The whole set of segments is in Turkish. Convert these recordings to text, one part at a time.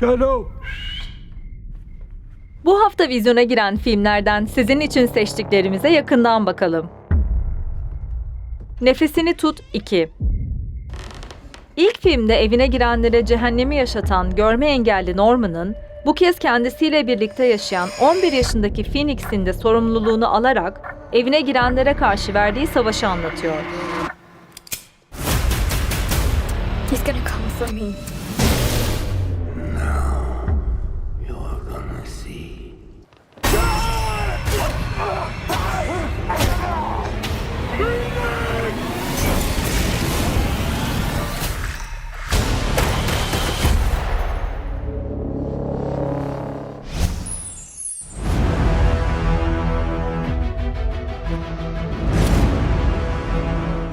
Shadow. Bu hafta vizyona giren filmlerden sizin için seçtiklerimize yakından bakalım. Nefesini Tut 2 İlk filmde evine girenlere cehennemi yaşatan görme engelli Norman'ın bu kez kendisiyle birlikte yaşayan 11 yaşındaki Phoenix'in de sorumluluğunu alarak evine girenlere karşı verdiği savaşı anlatıyor. He's gonna come for me.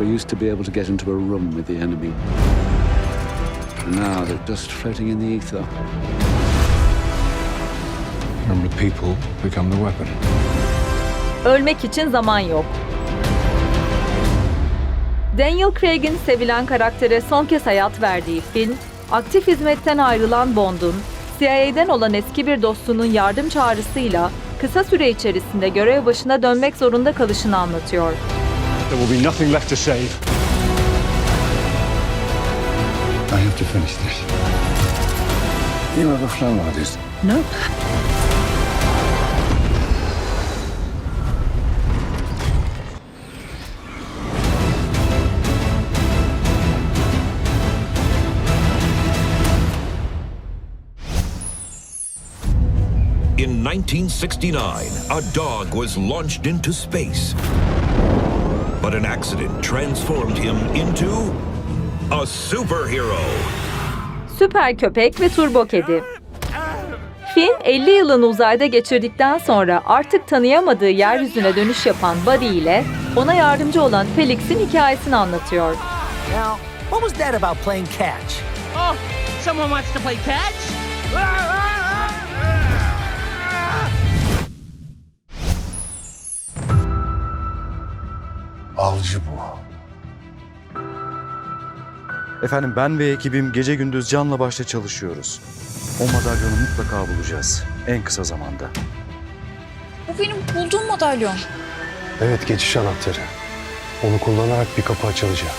We used to be able to get into a room with the enemy. Now they're just floating in the ether. Remember, people become the weapon. Ölmek için zaman yok. Daniel Craig'in sevilen karaktere son kez hayat verdiği film, aktif hizmetten ayrılan Bond'un, CIA'den olan eski bir dostunun yardım çağrısıyla kısa süre içerisinde görev başına dönmek zorunda kalışını anlatıyor. There will be nothing left to save. I have to finish this. You have a flow artist. In 1969, a dog was launched into space. But an accident transformed him into a superhero. Süper Köpek ve Turbo Kedi Film 50 yılını uzayda geçirdikten sonra artık tanıyamadığı yeryüzüne dönüş yapan Buddy ile ona yardımcı olan Felix'in hikayesini anlatıyor. Now, what was that about playing catch? Oh, someone wants to play catch? Avcı bu. Efendim ben ve ekibim gece gündüz canla başla çalışıyoruz. O madalyonu mutlaka bulacağız. En kısa zamanda. Bu benim bulduğum madalyon. Evet geçiş anahtarı. Onu kullanarak bir kapı açılacak.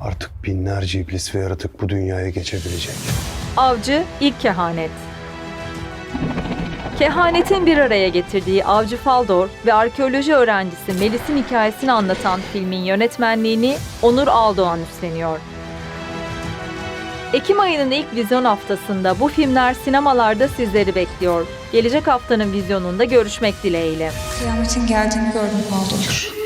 Artık binlerce iblis ve yaratık bu dünyaya geçebilecek. Avcı ilk kehanet. Kehanetin bir araya getirdiği Avcı Faldor ve arkeoloji öğrencisi Melis'in hikayesini anlatan filmin yönetmenliğini Onur Aldoğan üstleniyor. Ekim ayının ilk vizyon haftasında bu filmler sinemalarda sizleri bekliyor. Gelecek haftanın vizyonunda görüşmek dileğiyle. Kıyametin geldiğini gördüm Baldur.